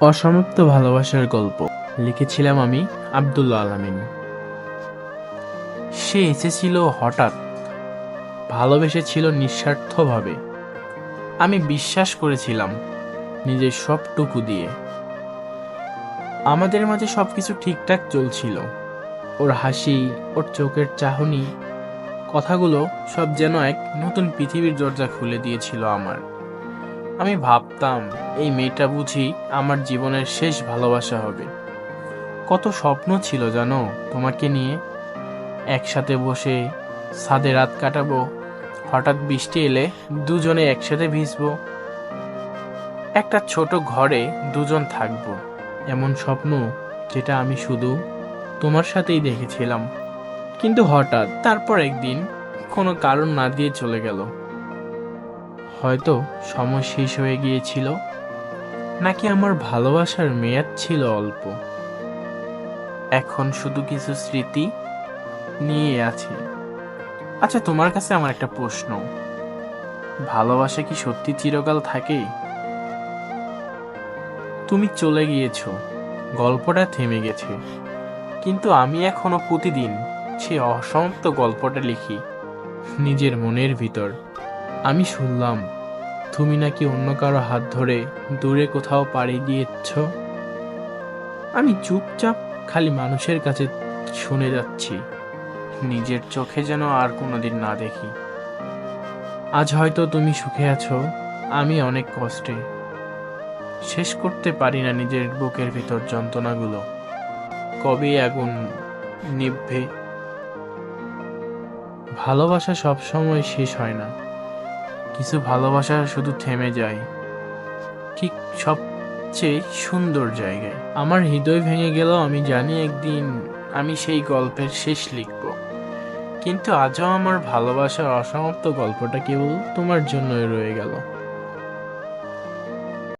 অসমাপ্ত ভালোবাসার গল্প লিখেছিলাম আমি আব্দুল্লা আলামিন। সে এসেছিল হঠাৎ, ভালোবেসেছিল নিঃস্বার্থভাবে। আমি বিশ্বাস করেছিলাম নিজের সবটুকু দিয়ে। আমাদের মাঝে সবকিছু ঠিকঠাক চলছিল। ওর হাসি, ওর চোখের চাহনি, কথাগুলো সব যেন এক নতুন পৃথিবীর দরজা খুলে দিয়েছিল আমার। আমি ভাবতাম, এই মেয়েটা বুঝি আমার জীবনের শেষ ভালোবাসা হবে। কত স্বপ্ন ছিল জানো তোমাকে নিয়ে? একসাথে বসে ছাদে রাত কাটাবো, হঠাৎ বৃষ্টি এলে দুজনে একসাথে ভিজবো। একটা ছোট ঘরে দুজন থাকব, এমন স্বপ্ন যেটা আমি শুধু তোমার সাথেই দেখেছিলাম। কিন্তু হঠাৎ, তারপর একদিন কোনো কারণ না দিয়ে চলে গেল। হয়তো সময় শেষ হয়ে গিয়েছিল, নাকি আমার ভালোবাসার মেয়াদ ছিল অল্প। এখন শুধু কিছু স্মৃতি নিয়ে আছে। আচ্ছা তোমার কাছে আমার একটা প্রশ্ন। ভালোবাসা কি সত্যি চিরকাল থাকে? তুমি চলে গিয়েছো, গল্পটা থেমে গেছে, কিন্তু আমি এখনও প্রতিদিন সে অসমাপ্ত গল্পটা লিখি নিজের মনের ভিতর। আমি শুনলাম, তুমি নাকি অন্য কারও হাত ধরে দূরে কোথাও পাড়ি দিয়েছ? আমি চুপচাপ খালি মানুষের কাছে শুনে যাচ্ছি, নিজের চোখে যেন আর কোনোদিন না দেখি। আজ হয়তো তুমি সুখে আছো, আমি অনেক কষ্টে। শেষ করতে পারি না নিজের বুকের ভিতর যন্ত্রণাগুলো। কবে আগুন নিভবে? ভালোবাসা সব সময় শেষ হয় না। কিছু ভালোবাসা শুধু থেমে যায়। ঠিক সবচেয়ে সুন্দর জায়গায়। আমার হৃদয় ভেঙে গেল, আমি জানি একদিন আমি সেই গল্পের শেষ লিখব। কিন্তু আজও আমার ভালোবাসার অসমাপ্ত গল্পটা কেবল তোমার জন্যই রয়ে গেল।